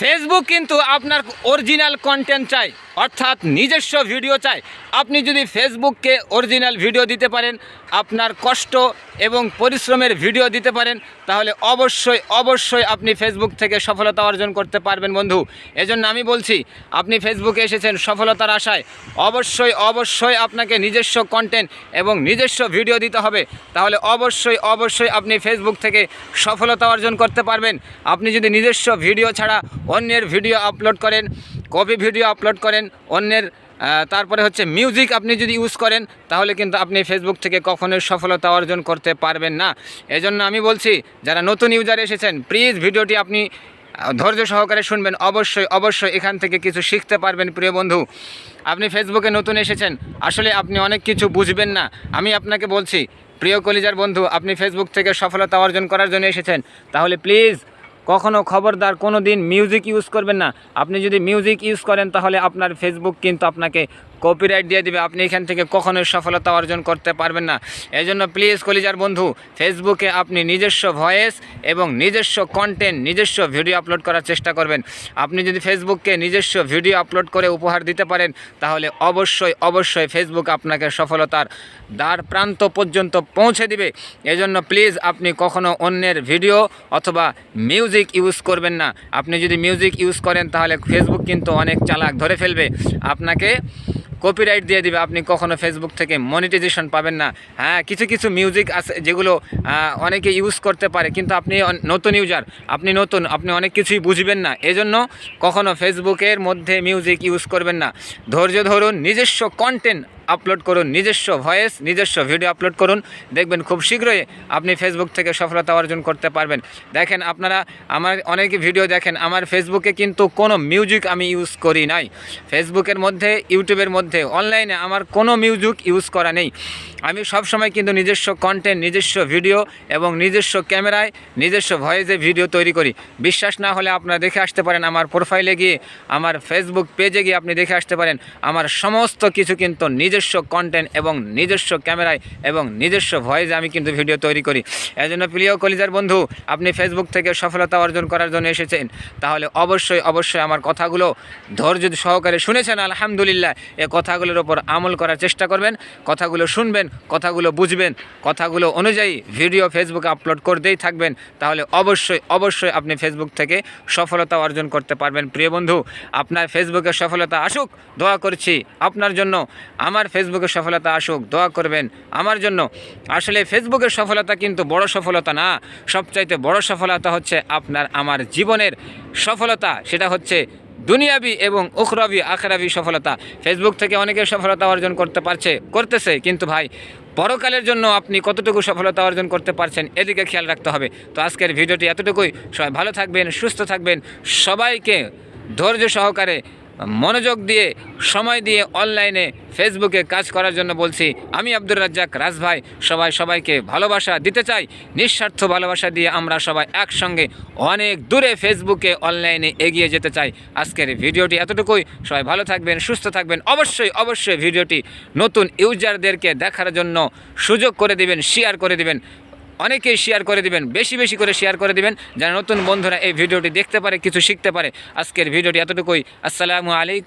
Facebook কিন্তু আপনার original content চাই। অর্থাৎ নিজস্ব ভিডিও চাই। আপনি যদি ফেসবুককে অরিজিনাল ভিডিও দিতে পারেন, আপনার কষ্ট এবং পরিশ্রমের ভিডিও দিতে পারেন, তাহলে অবশ্যই অবশ্যই আপনি ফেসবুক থেকে সফলতা অর্জন করতে পারবেন বন্ধু। এজন্য আমি বলছি, আপনি ফেসবুকে এসেছেন সফলতার আশায়, অবশ্যই অবশ্যই আপনাকে নিজস্ব কন্টেন্ট এবং নিজস্ব ভিডিও দিতে হবে। তাহলে অবশ্যই অবশ্যই আপনি ফেসবুক থেকে সফলতা অর্জন করতে পারবেন। আপনি যদি নিজস্ব ভিডিও ছাড়া অন্যের ভিডিও আপলোড করেন কপি ভিডিও আপলোড করেন, অন্যের তারপরে হচ্ছে মিউজিক আপনি যদি ইউজ করেন, তাহলে কিন্তু আপনি ফেসবুক থেকে কখনোই সফলতা অর্জন করতে পারবেন না। এজন্য আমি বলছি, যারা নতুন ইউজার এসেছেন প্লিজ ভিডিওটি আপনি ধৈর্য সহকারে শুনবেন। অবশ্যই অবশ্যই এখান থেকে কিছু শিখতে পারবেন, প্রিয় বন্ধু। আপনি ফেসবুকে নতুন এসেছেন, আসলে আপনি অনেক কিছু বুঝবেন না। আমি আপনাকে বলছি, প্রিয় কলিজার বন্ধু, আপনি ফেসবুক থেকে সফলতা অর্জন করার জন্য এসেছেন, তাহলে প্লিজ কখনো খবরদার কোনো দিন মিউজিক ইউজ করবেন না। আপনি যদি মিউজিক ইউজ করেন তাহলে আপনার ফেসবুক কিন্তু আপনাকে কপিরাইট দিয়ে দিবে। আপনি এখান থেকে কখনোই সফলতা অর্জন করতে পারবেন না। এই জন্য প্লিজ কলিজার বন্ধু ফেসবুকে আপনি নিজস্ব ভয়েস এবং নিজস্ব কন্টেন্ট নিজস্ব ভিডিও আপলোড করার চেষ্টা করবেন। আপনি যদি ফেসবুককে নিজস্ব ভিডিও আপলোড করে উপহার দিতে পারেন, তাহলে অবশ্যই অবশ্যই ফেসবুক আপনাকে সফলতার দ্বার প্রান্ত পর্যন্ত পৌঁছে দিবে। এজন্য প্লিজ আপনি কখনো অন্যের ভিডিও অথবা মিউজিক ইউজ করবেন না। আপনি যদি মিউজিক ইউজ করেন, তাহলে ফেসবুক কিন্তু অনেক চালাক ধরে ফেলবে। আপনাকে কপিরাইট দিয়ে দিবে। আপনি কখনো ফেসবুক থেকে মনিটাইজেশন পাবেন না। হ্যাঁ কিছু কিছু মিউজিক আছে যেগুলো অনেকে ইউজ করতে পারে, কিন্তু আপনি নতুন ইউজার আপনি নতুন, আপনি অনেক কিছুই বুঝবেন না। এজন্য কখনো ফেসবুকের মধ্যে মিউজিক ইউজ করবেন না। ধৈর্য ধরুন, নিজস্ব কন্টেন্ট আপলোড করুন নিজস্ব ভয়েস নিজস্ব ভিডিও আপলোড করুন। দেখবেন খুব শীঘ্রই আপনি ফেসবুক থেকে সফলতা অর্জন করতে পারবেন। দেখেন আপনারা আমার অনেকে ভিডিও দেখেন, আমার ফেসবুকে কিন্তু কোনো মিউজিক আমি ইউজ করি নাই। ফেসবুকের মধ্যে ইউটিউবের মধ্যে অনলাইনে আমার কোনো মিউজিক ইউজ করা নেই। আমি সব সময় কিন্তু নিজস্ব কন্টেন্ট নিজস্ব ভিডিও এবং নিজস্ব ক্যামেরায় নিজস্ব ভয়েসে ভিডিও তৈরি করি। বিশ্বাস না হলে আপনারা দেখে আসতে পারেন আমার প্রোফাইলে গিয়ে, আমার ফেসবুক পেজে গিয়ে আপনি দেখে আসতে পারেন। আমার সমস্ত কিছু কিন্তু নিজস্ব কন্টেন্ট এবং নিজস্ব ক্যামেরায় এবং নিজস্ব ভয়েসে আমি কিন্তু ভিডিও তৈরি করি। এই জন্য প্রিয় কলিজার বন্ধু, আপনি ফেসবুক থেকে সফলতা অর্জন করার জন্য এসেছেন। তাহলে অবশ্যই অবশ্যই আমার কথাগুলো ধৈর্য সহকারে শুনেছেন, আলহামদুলিল্লাহ। এ কথাগুলোর ওপর আমল করার চেষ্টা করবেন। কথাগুলো শুনবেন, কথাগুলো বুঝবেন, কথাগুলো অনুযায়ী ভিডিও ফেসবুকে আপলোড করতেই থাকবেন। তাহলে অবশ্যই অবশ্যই আপনি ফেসবুক থেকে সফলতা অর্জন করতে পারবেন। প্রিয় বন্ধু, আপনার ফেসবুকে সফলতা আসুক। দোয়া করছি আপনার জন্য। আমার ফেসবুকে সফলতা আসুক, দোয়া করবেন আমার জন্য। আসলে ফেসবুকের সফলতা কিন্তু বড় সফলতা না, সবচাইতে বড় সফলতা হচ্ছে আপনার, আমার জীবনের সফলতা। সেটা হচ্ছে দুনিয়াবি এবং উখরাবি, আখরাবি সফলতা। ফেসবুক থেকে অনেকে সফলতা অর্জন করতে পারছে, করতেছে, কিন্তু ভাই, পরকালের জন্য আপনি কতটুকু সফলতা অর্জন করতে পারছেন, এদিকে খেয়াল রাখতে হবে। তো আজকের ভিডিওটি এতটুকুই, সবাই ভালো থাকবেন, সুস্থ থাকবেন, সবাইকে ধৈর্য সহকারে মনোযোগ দিয়ে, সময় দিয়ে অনলাইনে ফেসবুকে কাজ করার জন্য বলছি, আমি আব্দুর রাজ্জাক রাজভাই সবাই সবাইকে ভালোবাসা দিতে চাই। নিঃস্বার্থ ভালোবাসা দিয়ে আমরা সবাই একসঙ্গে অনেক দূরে ফেসবুকে অনলাইনে এগিয়ে যেতে চাই। আজকের ভিডিওটি এতটুকুই। সবাই ভালো থাকবেন, সুস্থ থাকবেন। অবশ্যই অবশ্যই ভিডিওটি নতুন ইউজারদেরকে দেখার জন্য সুযোগ করে দিবেন শেয়ার করে দিবেন। অনেকেই শেয়ার করে দিবেন, বেশি বেশি করে শেয়ার করে দিবেন যেন নতুন বন্ধুরা এই ভিডিওটি দেখতে পারে, কিছু শিখতে পারে। আজকের ভিডিওটি এতটুকুই। আসসালামু আলাইকুম।